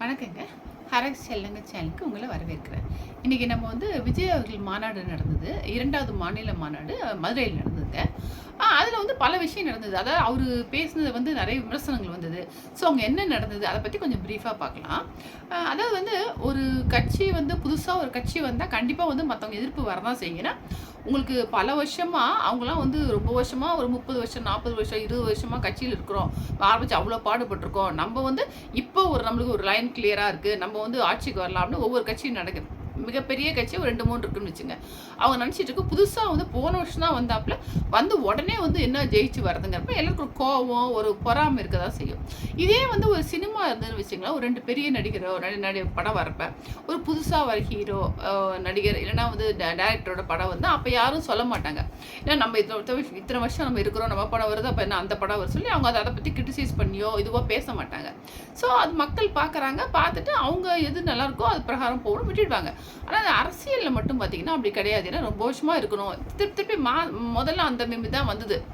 வணக்கங்க. ஹரக் செல்லங்க சேனலுக்கு உங்களை வரவேற்கிறேன். இன்றைக்கி நம்ம வந்து விஜய் அவர்கள் மாநாடு நடந்தது. இரண்டாவது மாநில மாநாடு மதுரையில் நடந்ததுங்க. அதில் வந்து பல விஷயம் நடந்தது. அதாவது அவர் பேசினது வந்து நிறைய விமர்சனங்கள் வந்தது. ஸோ அவங்க என்ன நடந்தது? அதை பற்றி கொஞ்சம் ப்ரீஃபாக பார்க்கலாம். அதாவது வந்து ஒரு கட்சி வந்து புதுசாக ஒரு கட்சி வந்தால் கண்டிப்பாக வந்து மற்றவங்க எதிர்ப்பு வரதான் செய்யணும் உங்களுக்கு பல வருஷமாக அவங்களாம் வந்து ரொம்ப வருஷமாக ஒரு முப்பது வருஷம் நாற்பது வருஷம் இருபது வருஷமாக கட்சியில் இருக்கிறோம். ஆரம்பித்து அவ்வளோ பாடுபட்டிருக்கோம். நம்ம வந்து இப்போ ஒரு நம்மளுக்கு ஒரு லைன் கிளியராக இருக்குது நம்ம வந்து ஆட்சிக்கு வரலாம்னு ஒவ்வொரு கட்சியும் நடக்குது. மிகப்பெரிய கட்சி ஒரு ரெண்டு மூணு இருக்குன்னு வச்சுங்க. அவங்க நினச்சிட்டு இருக்கு புதுசாக வந்து போன வருஷம் தான் வந்தாப்புல வந்து உடனே வந்து என்ன ஜெயிச்சு வரதுங்கிறப்ப எல்லாருக்கும் ஒரு கோவம் ஒரு பொறாமை இருக்க தான் செய்யும். இதே வந்து ஒரு சினிமா இருந்ததுன்னு வச்சுங்களா ஒரு ரெண்டு பெரிய நடிகரோ நடி படம் வரப்ப ஒரு புதுசாக வர ஹீரோ நடிகர் இல்லைன்னா வந்து டேரக்டரோட படம் வந்து அப்போ யாரும் சொல்ல மாட்டாங்க. ஏன்னா நம்ம இத்தனை இத்தனை வருஷம் நம்ம இருக்கிறோம் நம்ம படம் வருது அப்போ என்ன அந்த படம் வரும் சொல்லி அவங்க அதை அதை பற்றி கிரிட்டிசைஸ் பண்ணியோ இதுவோ பேச மாட்டாங்க. ஸோ அது மக்கள் பார்க்குறாங்க பார்த்துட்டு அவங்க எது நல்லாயிருக்கோ அது பிரகாரம் போகணும் விட்டுடுவாங்க. ஆனால் அந்த அரசியலில் மட்டும் பார்த்தீங்கன்னா அப்படி கிடையாது. ஏன்னா ரொம்ப வருஷமாக இருக்கணும். திருப்பி திருப்பி மா முதல்ல அந்த மிமி தான் வந்தது.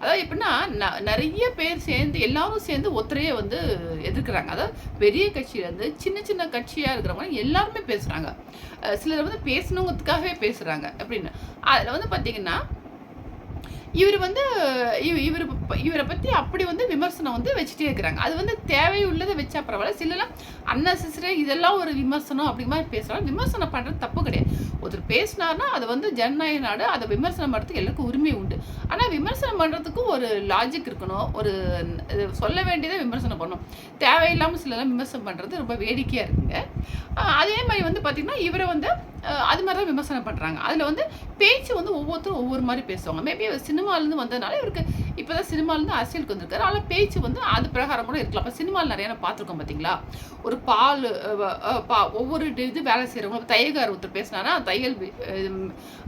அதாவது எப்படின்னா ந- நிறைய பேர் சேர்ந்து எல்லாரும் சேர்ந்து ஒத்தரையே வந்து எதிர்க்கிறாங்க. அதாவது பெரிய கட்சியிலேருந்து சின்ன சின்ன கட்சியாக இருக்கிறவங்க எல்லாருமே பேசுகிறாங்க சிலர் வந்து பேசணுங்கிறதுக்காகவே பேசுகிறாங்க அப்படின்னு. அதில் வந்து பார்த்தீங்கன்னா இவர் வந்து இவர் இவரை பற்றி அப்படி வந்து விமர்சனம் வந்து வச்சுட்டே இருக்கிறாங்க. அது வந்து தேவையுள்ளதை வச்சா பரவாயில்ல. சிலலாம் அன்னெசரி இதெல்லாம் ஒரு விமர்சனம் அப்படி மாதிரி பேசுகிறாங்க விமர்சனம் பண்ணுறது தப்பு கிடையாது. ஒருத்தர் பேசினார்னா அது வந்து ஜனநாயக நாடு அதை விமர்சனம் பண்ணுறதுக்கு எல்லாருக்கும் உரிமை உண்டு. ஆனால் விமர்சனம் பண்ணுறதுக்கும் ஒரு லாஜிக் இருக்கணும். ஒரு இது சொல்ல வேண்டியதை விமர்சனம் பண்ணணும். தேவையில்லாமல் சிலலாம் விமர்சனம் பண்ணுறது ரொம்ப வேடிக்கையாக இருக்குங்க. அதே மாதிரி வந்து பார்த்திங்கன்னா இவரை வந்து அது மாதிரி தான் விமர்சனம் பண்ணுறாங்க அதில் வந்து பேச்சு வந்து ஒவ்வொருத்தரும் ஒவ்வொரு மாதிரி பேசுவாங்க. மேபி சினிமாலேருந்து வந்ததுனால இவருக்கு இப்போ தான் சினிமாலேருந்து அரசியலுக்கு வந்திருக்காரு. ஆனால் பேச்சு வந்து அது பிரகாரம் கூட இருக்கலாம். அப்போ சினிமாவில் நிறைய நான் பார்த்துருக்கோம் பார்த்தீங்களா ஒரு பால் பா ஒவ்வொரு இது வேலை செய்கிறவங்க தையல்கார் ஒருத்தர் பேசினாரா? தையல்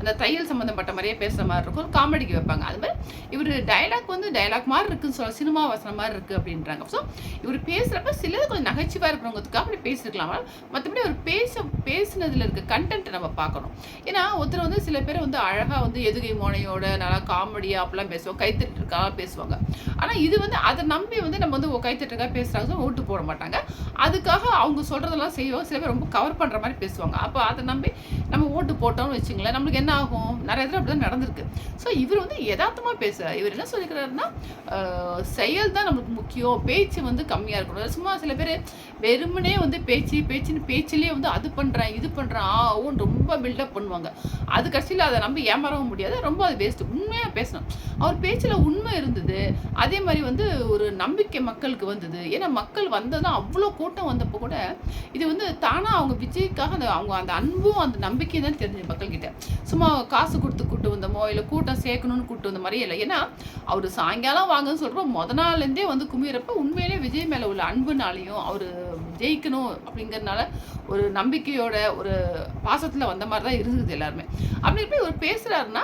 அந்த தையல் சம்மந்தப்பட்ட மாதிரியே பேசுகிற மாதிரி இருக்கும். காமெடிக்கு வைப்பாங்க. அது மாதிரி இவர் டைலாக் வந்து டைலாக் மாதிரி இருக்குன்னு சொல்ல சினிமா வசனம் மாதிரி இருக்குது அப்படின்றாங்க. ஸோ இவர் பேசுகிறப்ப சிலது கொஞ்சம் நகைச்சுவாக இருக்கிறவங்கிறதுக்காக அப்படி பேசியிருக்கலாம் மற்றபடி அவர் பேச பேசினதில் இருக்க கண்டென்ட்டை நம்ம பார்க்கணும். ஏன்னா ஒருத்தர் வந்து சில பேர் வந்து அழகாக வந்து எதுகை மோனையோட நல்லா காமெடியாக அப்படிலாம் பேசுவோம் கைத்தட்டுருக்காக பேசுவாங்க. ஆனால் இது வந்து அதை நம்பி வந்து நம்ம வந்து கைத்தட்டுருக்காக பேசுகிறாங்க ஓட்டு போட மாட்டாங்க. அதுக்காக அவங்க சொல்கிறதெல்லாம் செய்வோம் சில பேர் ரொம்ப கவர் பண்ணுற மாதிரி பேசுவாங்க. அப்போ அதை நம்பி நம்ம ஓட்டு போட்டோம்னு வச்சுங்களேன் நம்மளுக்கு என்ன ஆகும்? நிறைய தடவை அப்படி தான் நடந்திருக்கு. ஸோ இவர் வந்து யதார்த்தமாக பேசுகிறார் இவர் என்ன சொல்லிக்கிறாருன்னா செயல் தான் நம்மளுக்கு முக்கியம். பேச்சு வந்து கம்மியாக இருக்கணும். சும்மா சில பேர் வெறுமனே வந்து பேச்சு பேச்சுன்னு பேச்சிலே வந்து அது பண்ணுறேன் இது பண்ணுறேன் ஆ ஓன்னு ரொம்ப பில்டப் பண்ணுவாங்க. அது கடைசியில் அதை நம்பி ஏமாறவும் முடியாது. ரொம்ப அது வேஸ்ட்டு உண்மையாக பேசணும். அவர் பேச்சில் உண்மை இருந்தது. அதே மாதிரி வந்து ஒரு நம்பிக்கை மக்களுக்கு வந்தது. ஏன்னா மக்கள் வந்ததும் அவ்வளோ கூட்டம் வந்தப்போ கூட இது வந்து தானாக அவங்க விஜய்க்காக அந்த அவங்க அந்த அன்பும் அந்த நம்பிக்கையும் தான் தெரிஞ்சது மக்கள்கிட்ட. சும்மா காசு கொடுத்து கூட்டு வந்தோமோ இல்லை கூட்டம் சேர்க்கணும்னு கூட்டு வந்த மாதிரியே இல்லை. ஏன்னா அவர் சாயங்காலம் வாங்கன்னு சொல்கிறோம் முத நாள்லேருந்தே வந்து குமிறப்ப உண்மையிலே விஜய் மேலே உள்ள அன்புனாலையும் அவர் ஜெயிக்கணும் அப்படிங்கறதுனால ஒரு நம்பிக்கையோட ஒரு பாசத்தில் வந்த மாதிரி தான் இருந்தது எல்லாருமே. அப்படி போய் ஒரு பேசுகிறாருன்னா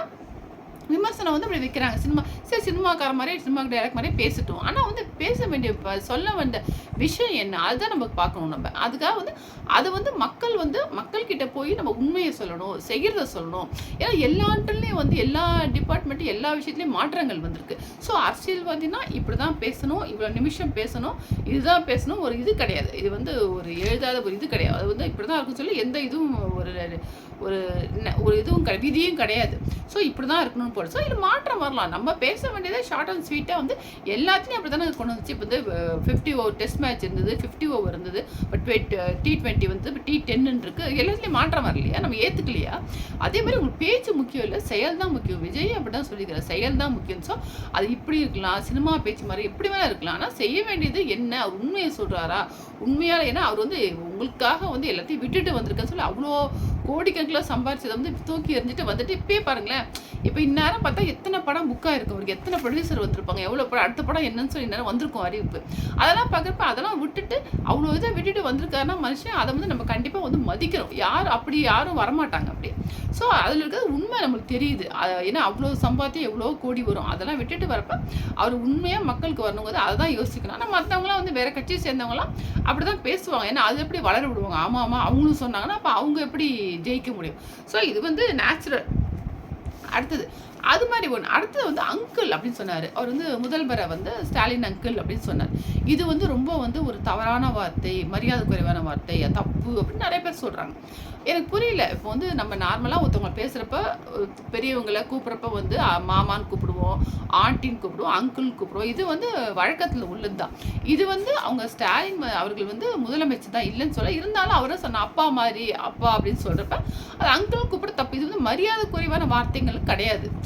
விமர்சனம் வந்து அப்படி வைக்கிறாங்க. சினிமா சரி சினிமாக்கார மாதிரியே சினிமா டைரக்ட் மாதிரியே பேசிட்டோம். ஆனால் வந்து பேச வேண்டிய சொல்ல வேண்டிய விஷயம் என்ன? அதுதான் நம்ம பார்க்கணும் நம்ம. அதுக்காக வந்து அதை வந்து மக்கள் வந்து மக்கள்கிட்ட போய் நம்ம உண்மையை சொல்லணும் செய்கிறத சொல்லணும். ஏன்னா எல்லாத்துலேயும் வந்து எல்லா டிபார்ட்மெண்ட்டும் எல்லா விஷயத்துலையும் மாற்றங்கள் வந்திருக்கு. ஸோ அரசியல்வாதினா இப்படி தான் பேசணும் இவ்வளோ நிமிஷம் பேசணும் இதுதான் பேசணும் ஒரு இது கிடையாது. இது வந்து ஒரு எழுதாத ஒரு இது கிடையாது. அது வந்து இப்படி தான் இருக்குன்னு சொல்லி எந்த இதுவும் ஒரு ஒரு ஒரு இதுவும் கிடையாது விதியும் கிடையாது. ஸோ இப்படி தான் இருக்கணும்னு போடு ஸோ இதில் மாற்றம் வரலாம். நம்ம பேச வேண்டியதை ஷார்ட் அண்ட் ஸ்வீட்டாக வந்து எல்லாத்துலேயும் அப்படி தானே கொண்டு வந்துச்சு. இப்போ வந்து ஃபிஃப்டி ஓவர் டெஸ்ட் மேட்ச் இருந்தது ஃபிஃப்டி ஓவர் இருந்தது. பட் டி டுவெண்ட்டி வந்து இப்போ டி டென்னு இருக்குது எல்லாத்துலேயும் மாற்றம் வரலையா? நம்ம ஏற்றுக்கலையா அதே மாதிரி உங்களுக்கு பேச்சு முக்கியம் இல்லை செயல் தான் முக்கியம். விஜய் அப்படி தான் சொல்லிக்கிறார் செயல் தான் முக்கியம். ஸோ அது இப்படி இருக்கலாம். சினிமா பேச்சு மாதிரி எப்படி வேணால் இருக்கலாம். ஆனால் செய்ய வேண்டியது என்ன? அவர் உண்மையை சொல்கிறாரா உண்மையால் ஏன்னா அவர் வந்து உங்களுக்காக வந்து எல்லாத்தையும் விட்டுட்டு வந்திருக்கேன்னு சொல்லி அவ்வளோ கோடிக்கணக்கில் சம்பாரிச்சதை வந்து தூக்கி எறிஞ்சிட்டு வந்துட்டு இப்பயே பாருங்களேன். இப்போ இந்நேரம் பார்த்தா எத்தனை படம் புக்காக இருக்கும் அவருக்கு எத்தனை ப்ரொடியூசர் வந்திருப்பாங்க? எவ்வளோ படம்? அடுத்த படம் என்னன்னு சொல்லி இந்நேரம் வந்திருக்கும் அறிவிப்பு. அதெல்லாம் பார்க்குறப்ப அதெல்லாம் விட்டுட்டு அவ்வளோ இதை விட்டுட்டு வந்திருக்காருன்னா மனுஷன் அதை வந்து நம்ம கண்டிப்பாக வந்து மதிக்கிறோம். யார் அப்படி யாரும் வரமாட்டாங்க அப்படி ஸோ அதில் இருக்கிறது உண்மை நம்மளுக்கு தெரியுது. ஏன்னா அவ்வளோ சம்பாத்தியம் எவ்வளோ கோடி வரும். அதெல்லாம் விட்டுட்டு வரப்ப அவர் உண்மையாக மக்களுக்கு வரணுங்கிறது அதை தான் யோசிக்கணும். ஆனால் மற்றவங்களாம் வந்து வேற கட்சியை சேர்ந்தவங்களாம் அப்படி தான் பேசுவாங்க. ஏன்னா அது எப்படி வளர விடுவாங்க. ஆமாம் ஆமாம் அவங்களும் சொன்னாங்கன்னா அப்போ அவங்க எப்படி ஜெயிக்க முடியும்? ஸோ இது வந்து நேச்சுரல் அடுத்தது அது மாதிரி ஒன்று அடுத்தது வந்து அங்கிள் அப்படின்னு சொன்னார். அவர் வந்து முதல்வரை வந்து ஸ்டாலின் அங்கிள் அப்படின்னு சொன்னார். இது வந்து ரொம்ப வந்து ஒரு தவறான வார்த்தை மரியாதை குறைவான வார்த்தை தப்பு அப்படின்னு நிறைய பேர் சொல்கிறாங்க எனக்கு புரியல. இப்போ வந்து நம்ம நார்மலாக ஒருத்தவங்க பேசுகிறப்ப பெரியவங்களை கூப்பிட்றப்ப வந்து மாமான்னு கூப்பிடுவோம் ஆண்டின்னு கூப்பிடுவோம் அங்கிள் கூப்பிடுவோம். இது வந்து வழக்கத்தில் உள்ளது தான் இது வந்து அவங்க ஸ்டாலின் அவர்கள் வந்து முதலமைச்சர் தான் இல்லைன்னு சொல்ல இருந்தாலும் அவரும் சொன்ன அப்பா மாதிரி அப்பா அப்படின்னு சொல்கிறப்ப அது அங்கிள் கூப்பிட தப்பு. இது வந்து மரியாதை குறைவான வார்த்தைகள் கிடையாது.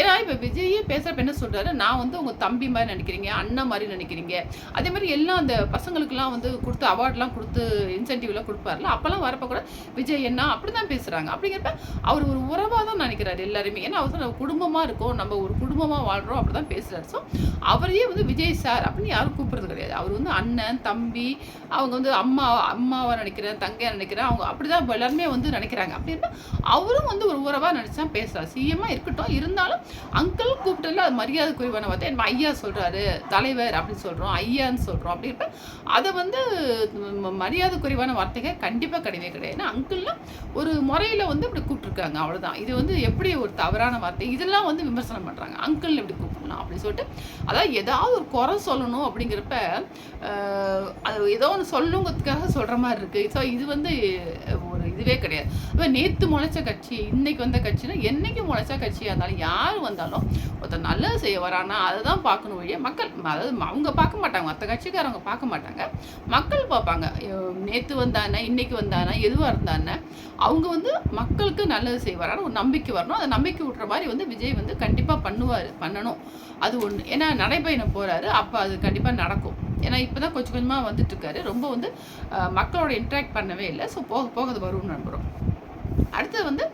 ஏன்னா இப்போ விஜயே பேசுகிறப்ப என்ன சொல்கிறாரு நான் வந்து உங்கள் தம்பி மாதிரி நினைக்கிறீங்க அண்ணா மாதிரி நினைக்கிறீங்க. அதே மாதிரி எல்லாம் அந்த பசங்களுக்கெல்லாம் வந்து கொடுத்து அவார்ட்லாம் கொடுத்து இன்சென்டிவ்லாம் கொடுப்பார்ல அப்போல்லாம் வரப்போ கூட விஜய் என்ன அப்படி தான் பேசுகிறாங்க அப்படிங்கிறப்ப அவர் ஒரு உறவாக தான் நினைக்கிறாரு எல்லாருமே. ஏன்னா அவர் நம்ம குடும்பமாக இருக்கோம் நம்ம ஒரு குடும்பமாக வாழ்கிறோம் அப்படி தான் பேசுகிறாரு ஸோ அவரையே வந்து விஜய் சார் அப்படின்னு யாரும் கூப்பிடுறது கிடையாது. அவர் வந்து அண்ணன் தம்பி அவங்க வந்து அம்மா அம்மாவை நினைக்கிறேன் தங்கையை நினைக்கிறேன் அவங்க அப்படி தான் எல்லாருமே வந்து நினைக்கிறாங்க. அப்படின்னா அவரும் வந்து ஒரு உறவாக நினச்சா பேசுகிறார் சிஎம்மாக இருக்கட்டும் இருந்தாலும் அங்கிள் கூப்பிட்டதுல அது மரியாதை குறைவான வார்த்தை நம்ம ஐயா சொல்கிறாரு தலைவர் அப்படின்னு சொல்கிறோம் ஐயான்னு சொல்கிறோம் அப்படின்றப்ப அதை வந்து மரியாதை குறைவான வார்த்தைகள் கண்டிப்பாக கிடையவே கிடையாது. ஏன்னா அங்கிள்லாம் ஒரு முறையில் வந்து இப்படி கூப்பிட்ருக்காங்க அவ்வளோதான் இது வந்து எப்படி ஒரு தவறான வார்த்தை? இதெல்லாம் வந்து விமர்சனம் பண்ணுறாங்க அங்கிள் எப்படி கூப்பிடலாம் அப்படின்னு சொல்லிட்டு. அதாவது ஏதாவது ஒரு குறை சொல்லணும் அப்படிங்கிறப்ப அது ஏதோ ஒன்று சொல்லுங்கிறதுக்காக சொல்கிற மாதிரி இருக்குது ஸோ இது வந்து இதுவே கிடையாது. இப்போ நேற்று முளைச்ச கட்சி இன்னைக்கு வந்த கட்சினா என்னைக்கு முளைச்ச கட்சியாக இருந்தாலும் யார் வந்தாலும் ஒருத்தர் நல்லது செய்ய வரானா அதை தான் பார்க்கணும் வழியே மக்கள். அதாவது அவங்க பார்க்க மாட்டாங்க. மற்ற கட்சிக்காரவங்க பார்க்க மாட்டாங்க. மக்கள் பார்ப்பாங்க. நேற்று வந்தானே இன்னைக்கு வந்தானே எதுவாக இருந்தானே அவங்க வந்து மக்களுக்கு நல்லது செய்வாரான்னு ஒரு நம்பிக்கை வரணும். அதை நம்பிக்கை விட்ற மாதிரி வந்து விஜய் வந்து கண்டிப்பாக பண்ணுவார் பண்ணணும். அது ஒன்று ஏன்னா நடைபயணம் போகிறாரு அப்போ அது கண்டிப்பாக நடக்கும். ஏன்னா இப்போ தான் கொஞ்சம் கொஞ்சமாக வந்துட்டு இருக்காரு. ரொம்ப வந்து மக்களோட இன்ட்ராக்ட் பண்ணவே இல்லை. ஸோ போக போக அது வரும்னு நம்புகிறோம் அடுத்தது வந்து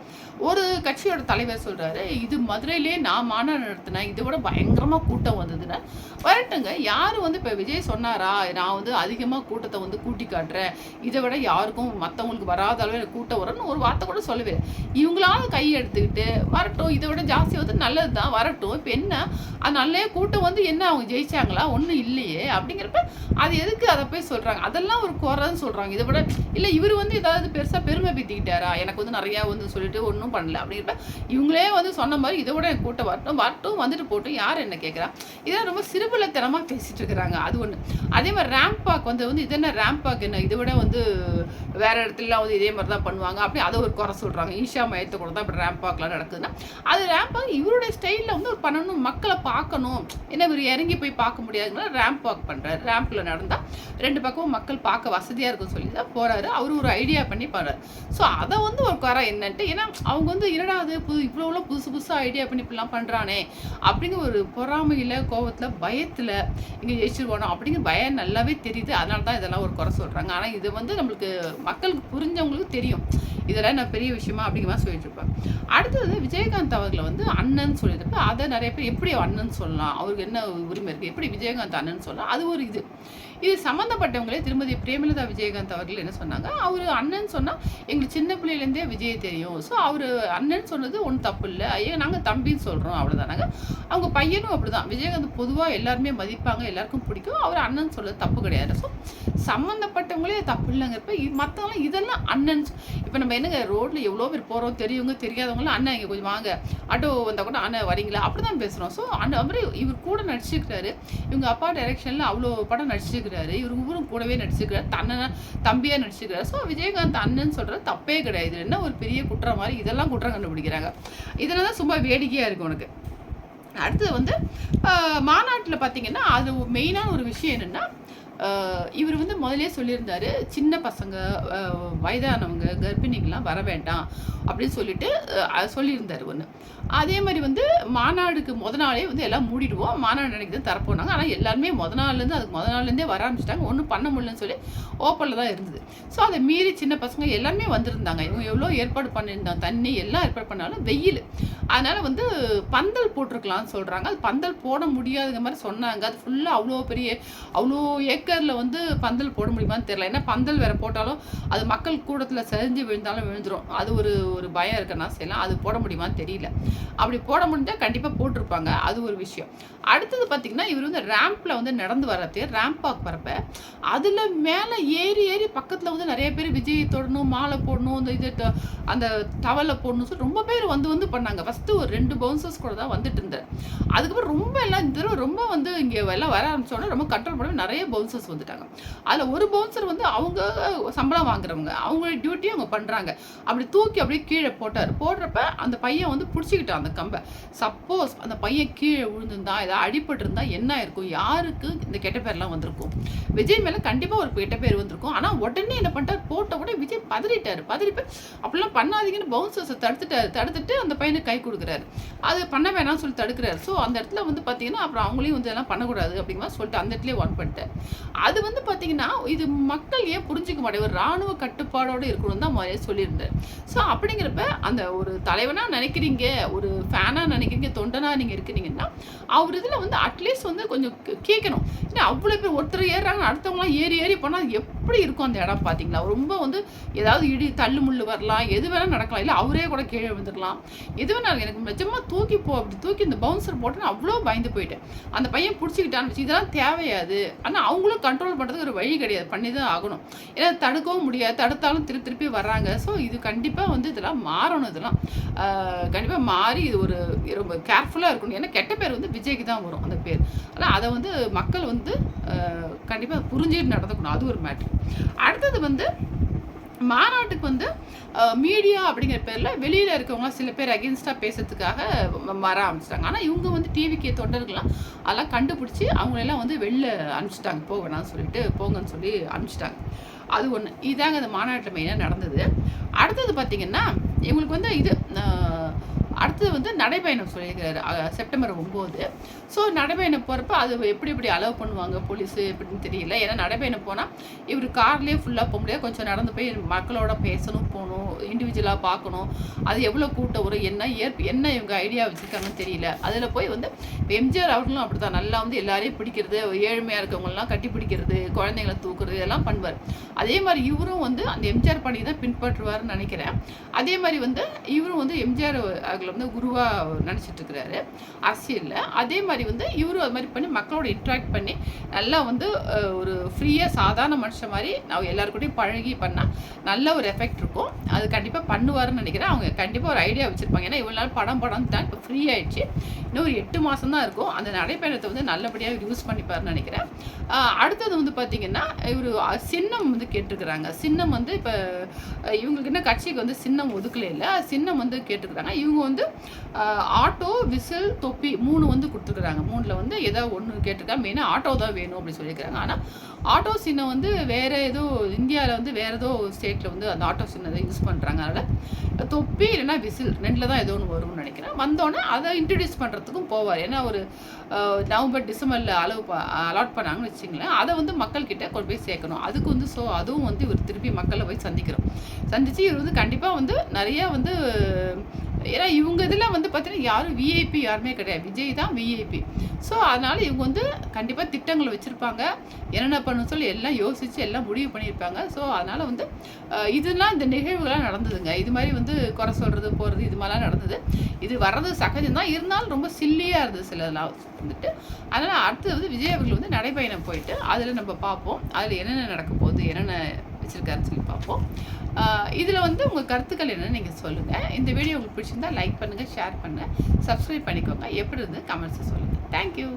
ஒரு கட்சியோட தலைவர் சொல்கிறாரு இது மதுரையிலே நான் மாநாடு நடத்தினேன் இதை விட பயங்கரமாக கூட்டம் வந்ததுன்னா வரட்டுங்க. யார் வந்து இப்போ விஜய் சொன்னாரா? நான் வந்து அதிகமாக கூட்டத்தை வந்து கூட்டி காட்டுறேன். இதை விட யாருக்கும் மற்றவங்களுக்கு வராத அளவு கூட்டம் வரும்னு ஒரு வார்த்தை கூட சொல்லவே இவங்களாவது கை எடுத்துக்கிட்டு வரட்டும் இதை விட ஜாஸ்தி வந்து நல்லது தான் வரட்டும். இப்போ என்ன? அது நல்ல கூட்டம் வந்து என்ன அவங்க ஜெயிச்சாங்களா? ஒன்றும் இல்லையே. அப்படிங்கிறப்ப அது எதுக்கு அதை போய் சொல்கிறாங்க அதெல்லாம் ஒரு குறைன்னு சொல்கிறாங்க இதை விட இல்லை இவர் வந்து ஏதாவது பெருசாக பெருமை பீத்திக்கிட்டாரா? எனக்கு வந்து நிறைய வந்து சொல்லிட்டு ஒன்றும் பண்ணல அப்படிங்கிறப்ப இவங்களே வந்து சொன்ன மாதிரி இதை விட என் கூட்டம் வரட்டும் வரட்டும் வந்துட்டு போட்டும். யார் என்ன கேட்குறா? இதெல்லாம் ரொம்ப சிறுபலத்தனமாக பேசிட்டு இருக்கிறாங்க. அது ஒன்று அதே மாதிரி ரேம்ப் பாக் வந்து வந்து இது என்ன ரேம்ப் பாக் என்ன? இதை விட வந்து வேற இடத்துலலாம் வந்து இதே மாதிரி தான் பண்ணுவாங்க அப்படி அதை ஒரு குறை சொல்கிறாங்க ஈஷா மையத்தை கூட தான் இப்படி ரேம்ப் பாக்லாம் நடக்குதுன்னா அது ரேம்ப் பாக் இவருடைய ஸ்டைலில் வந்து ஒரு பண்ணணும். மக்களை பார்க்கணும். ஏன்னா இவர் இறங்கி போய் பார்க்க முடியாதுங்களா ரேம்ப் வாக் பண்ணுறாரு ரேம்பில் நடந்தால் ரெண்டு பக்கமும் மக்கள் பார்க்க வசதியாக இருக்கும்னு சொல்லி தான் போகிறாரு அவர் ஒரு ஐடியா பண்ணி பண்ணுறாரு ஸோ அதை வந்து ஒரு குறை என்னன்ட்டு ஏன்னா அவங்க வந்து இரடாவது புது இவ்வளோ புதுசு புதுசாக ஐடியா பண்ணி இப்படிலாம் பண்ணுறானே அப்படிங்கிற ஒரு பொறாமையில் கோபத்தில் பயத்தில் இங்கே ஜெயிச்சிருவானோ அப்படிங்கிற பயம் நல்லாவே தெரியுது. அதனால தான் இதெல்லாம் ஒரு குறை சொல்கிறாங்க ஆனால் இது வந்து நம்மளுக்கு மக்களுக்கு புரிஞ்சவங்களுக்கு தெரியும். இதெல்லாம் நான் பெரிய விஷயமா அப்படிங்கிற மாதிரி சொல்லிட்டு இருப்பேன் அடுத்தது விஜயகாந்த் அவர்களை வந்து அண்ணன் சொல்லியிருப்ப அதை நிறைய பேர் எப்படி அண்ணன் சொல்லலாம். அவருக்கு என்ன உரிமை இருக்குது எப்படி விஜயகாந்த் அண்ணன் சொல்லலாம்? அது ஒரு இது. இது சம்மந்தப்பட்டவங்களே திருமதி பிரேமலதா விஜயகாந்த் அவர்கள் என்ன சொன்னாங்க? அவர் அண்ணன் சொன்னால் எங்களுக்கு சின்ன பிள்ளையிலேருந்தே விஜய் தெரியும். ஸோ அவர் அண்ணன் சொன்னது ஒன்றும் தப்பு இல்லை. ஐயா நாங்கள் தம்பின்னு சொல்கிறோம் அவ்வளோதானாங்க அவங்க பையனும் அப்படி தான் விஜயகாந்த் பொதுவாக எல்லாருமே மதிப்பாங்க எல்லாருக்கும் பிடிக்கும். அவர் அண்ணன் சொல்கிறது தப்பு கிடையாது. ஸோ சம்மந்தப்பட்டவங்களே தப்பு இல்லைங்கிறப்ப மற்றவங்களாம் இதெல்லாம் அண்ணன் இப்போ நம்ம என்னங்க ரோட்டில் எவ்வளோ பேர் போகிறோம் தெரியவங்க தெரியாதவங்களாம் அண்ணன் இங்கே கொஞ்சம் வாங்க. ஆட்டோ வந்தால் கூட அண்ணன் வரீங்களா? அப்படி தான் பேசுகிறோம் ஸோ அந்த மாதிரி இவர் கூட நடிச்சிருக்கிறாரு. இவங்க அப்பா டைரக்ஷனில் அவ்வளோ படம் நடிச்சிருக்கிறாரு. இவர் இவரும் கூடவே நடிச்சிருக்கிறார். தன்னை தம்பியாக நடிச்சிருக்கிறார். ஸோ விஜயகாந்த் அண்ணன் சொல்கிறது தப்பே கிடையாது. இது என்ன ஒரு பெரிய குற்றம் மாதிரி இதெல்லாம் குற்றம் கண்டுபிடிக்கிறாங்க. இதெல்லாம் தான் சும்மா வேடிக்கையாக இருக்கும் உனக்கு. அடுத்தது வந்து மாநாட்டில் பார்த்தீங்கன்னா அது மெயினான ஒரு விஷயம் என்னென்னா இவர் வந்து முதலே சொல்லியிருந்தாரு சின்ன பசங்க வயதானவங்க கர்ப்பிணிகள்லாம் வர வேண்டாம் அப்படின்னு சொல்லிட்டு சொல்லியிருந்தார் ஒன்று அதே மாதிரி வந்து மாநாடுக்கு முத நாளே வந்து எல்லாம் மூடிடுவோம். மாநாடு அன்னைக்கு தான் தரப்போனாங்க. ஆனால் எல்லாருமே முத நாள்லேருந்து அதுக்கு முத நாள்லேருந்தே வர ஆரம்பிச்சிட்டாங்க. ஒன்றும் பண்ண முடியலன்னு சொல்லி ஓப்பனில் தான் இருந்தது. ஸோ அதை மீறி சின்ன பசங்க எல்லாருமே வந்திருந்தாங்க. இவங்க எவ்வளோ ஏற்பாடு பண்ணியிருந்தாங்க? தண்ணி எல்லாம் ஏற்பாடு பண்ணாலும் வெயில். அதனால் வந்து பந்தல் போட்டிருக்கலாம்னு சொல்கிறாங்க அது பந்தல் போட முடியாதுங்க மாதிரி சொன்னாங்க. அது ஃபுல்லாக அவ்வளோ பெரிய அவ்வளோ ஏக்கர் ஏக்கரில் வந்து பந்தல் போட முடியுமான்னு தெரியல. ஏன்னா பந்தல் வேற போட்டாலும் அது மக்கள் கூடத்தில் சரிஞ்சு விழுந்தாலும் விழுந்துடும் அது ஒரு ஒரு பயம் இருக்குன்னா செய்யலாம். அது போட முடியுமான்னு தெரியல. அப்படி போட முடிஞ்சால் கண்டிப்பாக போட்டிருப்பாங்க. அது ஒரு விஷயம். அடுத்தது பார்த்தீங்கன்னா இவர் வந்து ரேம்பில் வந்து நடந்து வரது ரேம்ப் வாக் வரப்ப அதில் மேலே ஏறி ஏறி பக்கத்தில் வந்து நிறைய பேர் விஜய் தொடணும் மாலை போடணும் இந்த இது ட- அந்த டவலை போடணும் சொல்லி ரொம்ப பேர் வந்து வந்து பண்ணாங்க. ஃபஸ்ட்டு ஒரு ரெண்டு பவுன்சர்ஸ் கூட தான் வந்துட்டு இருந்தேன் அதுக்கப்புறம் ரொம்ப எல்லாம் இந்த தடவை ரொம்ப வந்து இங்கே எல்லாம் வர ஆரம்பிச்சோடனே ரொம்ப கண்ட்ரோல் பண்ண நிறைய பவுன்சர்ஸ் வந்துட்டாங்க. அதில் ஒரு பவுன்சர் வந்து அவங்க சம்பளம் வாங்குறவங்க அவங்க டியூட்டியும் அவங்க பண்ணுறாங்க அப்படி தூக்கி அப்படியே கீழே போட்டார். போடுறப்ப அந்த பையன் வந்து பிடிச்சிக்கிட்டான் அந்த கம்பை. சப்போஸ் அந்த பையன் கீழே விழுந்திருந்தா ஏதாவது அடிபட்டிருந்தா என்ன இருக்கும் யாருக்கு இந்த கெட்ட பேர்லாம் வந்திருக்கும்? விஜய் மேலே கண்டிப்பாக ஒரு கெட்ட பேர் வந்திருக்கும். ஆனால் உடனே என்ன பண்ணிட்டார்? போட்ட உடனே விஜய் பதறிட்டார். பதறி அப்படிலாம் பண்ணாதீங்கன்னு பவுன்சர்ஸை தடுத்துட்டாரு. தடுத்துட்டு அந்த பையனுக்கு கை கொடுக்குறாரு. அது பண்ண வேணாம்னு சொல்லி தடுக்கிறாரு. ஸோ அந்த இடத்துல வந்து பார்த்தீங்கன்னா அப்புறம் அவங்களையும் வந்து இதெல்லாம் பண்ணக்கூடாது அப்படிங்கிற சொல்லிட்டு அந்த இடத்துல ஒன் பண்ணிட்டார். அது வந்து பார்த்தீங்கன்னா இது மக்கள் ஏன் புரிஞ்சுக்க மாட்டேன் ஒரு ராணுவ கட்டுப்பாடோடு இருக்கணும்னு தான் மாதிரியே சொல்லியிருந்தார் ஸோ அப்படிங்கிறப்ப அந்த ஒரு தலைவனாக நினைக்கிறீங்க ஒரு ஃபேனாக நினைக்கிறீங்க தொண்டனாக நீங்கள் இருக்கிறீங்கன்னா அவர் இதில் வந்து அட்லீஸ்ட் வந்து கொஞ்சம் கேட்கணும். ஏன்னா அவ்வளோ பேர் ஒருத்தர் ஏறுறாங்க அடுத்தவங்களாம் ஏறி ஏறி போனால் எப்படி இருக்கும் அந்த இடம் பார்த்தீங்களா? ரொம்ப வந்து ஏதாவது இடி தள்ளு முள்ளு வரலாம் எது வேணால் நடக்கலாம். இல்லை அவரே கூட கீழே விழுந்துக்கலாம் எது வேணாலும் எனக்கு நிஜமாக தூக்கி போ அப்படி தூக்கி இந்த பவுன்சர் போட்டு நான் அவ்வளோ பயந்து போயிட்டேன். அந்த பையன் பிடிச்சிக்கிட்டான்னு வச்சு இதெல்லாம் தேவையாது. ஆனால் அவங்களும் கண்ட்ரோல் பண்ணுறதுக்கு ஒரு வழி கிடையாது. பண்ணி தான் ஆகணும். ஏன்னா தடுக்கவும் முடியாது. தடுத்தாலும் திருப்பி திருப்பி வர்றாங்க. ஸோ இது கண்டிப்பாக வந்து இதெல்லாம் மாறணும் இதெல்லாம். கண்டிப்பாக மாறி இது ஒரு ரொம்ப கேர்ஃபுல்லாக இருக்கணும். ஏன்னா கெட்ட பேர் வந்து விஜய்க்கு தான் வரும் அந்த பேர். ஆனால் அதை வந்து மக்கள் வந்து கண்டிப்பாக புரிஞ்சுட்டு நடந்துக்கணும். அது ஒரு மேட்ரு அடுத்தது வந்து மாநாட்டுக்கு வந்து மீடியா அப்படிங்கிற பேரில் வெளியில் இருக்கவங்க சில பேர் அகென்ஸ்டாக பேசுறதுக்காக வர ஆரம்பிச்சிட்டாங்க. ஆனால் இவங்க வந்து டிவிக்கு தொண்டர்கள்லாம் அதெல்லாம் கண்டுபிடிச்சி அவங்களெல்லாம் வந்து வெளில அனுப்பிச்சிட்டாங்க. போக வேணாம்னு சொல்லிட்டு போங்கன்னு சொல்லி அனுப்பிச்சிட்டாங்க. அது ஒன்று இதாங்க அந்த மாநாட்டில் மெயினாக நடந்தது. அடுத்தது பார்த்திங்கன்னா இவங்களுக்கு வந்து இது அடுத்தது வந்து நடைப்பயணம் சொல்லியிருக்கிறாரு செப்டம்பர் ஒம்பது. ஸோ நடைப்பயணம் போகிறப்ப அது எப்படி எப்படி அலோவ் பண்ணுவாங்க போலீஸு எப்படின்னு தெரியல. ஏன்னா நடைப்பயணம் போனால் இவர் கார்லேயே ஃபுல்லாக போக முடியாது. கொஞ்சம் நடந்து போய் மக்களோட பேசணும் போகணும் இண்டிவிஜுவலாக பார்க்கணும். அது எவ்வளோ கூட்டம் வரும் என்ன ஏற்பு என்ன இவங்க ஐடியா வச்சுருக்காங்கன்னு தெரியல. அதில் போய் வந்து எம்ஜிஆர் அவர்களும் அப்படி தான் நல்லா வந்து எல்லாரையும் பிடிக்கிறது ஏழ்மையாக இருக்கவங்கலாம் கட்டி பிடிக்கிறது குழந்தைங்களை தூக்குறது இதெல்லாம் பண்ணுவார். அதே மாதிரி இவரும் வந்து அந்த எம்ஜிஆர் பணி தான் பின்பற்றுவார்னு நினைக்கிறேன். அதே மாதிரி வந்து இவரும் வந்து எம்ஜிஆர் அவர்களை வந்து குருவாக நினச்சிட்டு இருக்கிறாரு அரசியலில். அதே மாதிரி வந்து இவரும் அது மாதிரி பண்ணி மக்களோட இன்ட்ராக்ட் பண்ணி நல்லா வந்து ஒரு ஃப்ரீயாக சாதாரண மனுஷன் மாதிரி நான் எல்லாருக்கூடையும் பழகி பண்ணால் நல்ல ஒரு எஃபெக்ட் இருக்கும். அது கண்டிப்பாக பண்ணுவாருன்னு நினைக்கிறேன். அவங்க கண்டிப்பாக ஒரு ஐடியா வச்சுருப்பாங்க. ஏன்னா இவ்வளோ நாள் படம் படம் தான். இப்போ ஃப்ரீ ஆயிடுச்சு. இன்னும் ஒரு எட்டு மாதம் தான் இருக்கும். அந்த நடைப்பயணத்தை வந்து நல்லபடியாக யூஸ் பண்ணிப்பாருன்னு நினைக்கிறேன். அடுத்தது வந்து பார்த்தீங்கன்னா இவர் சின்னம் வந்து கேட்டிருக்கிறாங்க. சின்னம் வந்து இப்போ இவங்களுக்கு என்ன கட்சிக்கு வந்து சின்னம் ஒதுக்கல இல்லை. சின்னம் வந்து கேட்டுக்கிறாங்க இவங்க வந்து ஆட்டோ விசில் தொப்பி மூணு வந்து கொடுத்துருக்குறாங்க. மூணில் வந்து ஏதோ ஒன்று கேட்டிருக்காங்க மெயினாக ஆட்டோ தான் வேணும் அப்படின்னு சொல்லியிருக்காங்க ஆனால் ஆட்டோ சின்னம் வந்து வேறு ஏதோ இந்தியாவில் வந்து வேறு ஏதோ ஸ்டேட்டில் வந்து அந்த ஆட்டோ சின்னதை யூஸ் பண்ணுறாங்க அதனால் தொப்பி இல்லைன்னா விசில் ரெண்டில் தான் ஏதோ ஒன்று வரும்னு நினைக்கிறேன். வந்தோடனே அதை இன்ட்ரடியூஸ் பண்ணுறதுக்கும் போவார். ஏன்னா ஒரு நவம்பர் டிசம்பரில் அளவு அலாட் பண்ணாங்கன்னு வச்சுங்களேன் அதை வந்து மக்கள்கிட்ட கொண்டு போய் சேர்க்கணும். அதுக்கு வந்து ஸோ அதுவும் வந்து இவர் திருப்பி மக்களை போய் சந்திக்கிறோம். சந்தித்து இவர் வந்து கண்டிப்பாக வந்து நிறைய வந்து ஏன்னா இவங்க இதில் வந்து பார்த்தீங்கன்னா யாரும் விஐபி யாருமே கிடையாது. விஜய் தான் விஐபி ஸோ அதனால் இவங்க வந்து கண்டிப்பாக திட்டங்களை வச்சுருப்பாங்க. என்னென்ன பண்ணணும் சொல்லி எல்லாம் யோசித்து எல்லாம் முடிவு பண்ணியிருப்பாங்க. ஸோ அதனால் வந்து இதெல்லாம் இந்த நிகழ்வுகள்லாம் நடந்ததுங்க. இது மாதிரி வந்து குறை சொல்கிறது போகிறது இது மாதிரிலாம் நடந்தது. இது வர்றது சகஜம்தான் இருந்தாலும் ரொம்ப சில்லியாக இருந்தது சிலதெல்லாம் வந்துட்டு. அதனால் அடுத்தது வந்து விஜய் அவர்கள் வந்து நடைப்பயணம் போயிட்டு அதில் நம்ம பார்ப்போம். அதில் என்னென்ன நடக்க போகுது என்னென்ன வச்சுருக்காருன்னு சொல்லி பார்ப்போம். இதில் வந்து உங்கள் கருத்துக்கள் என்னென்னு நீங்கள் சொல்லுங்கள் இந்த வீடியோ உங்களுக்கு பிடிச்சிருந்தா லைக் பண்ணுங்கள் ஷேர் பண்ணுங்கள் சப்ஸ்கிரைப் பண்ணிக்கோங்க. எப்படி இருந்து கமெண்ட்ஸை சொல்லுங்கள் தேங்க்யூ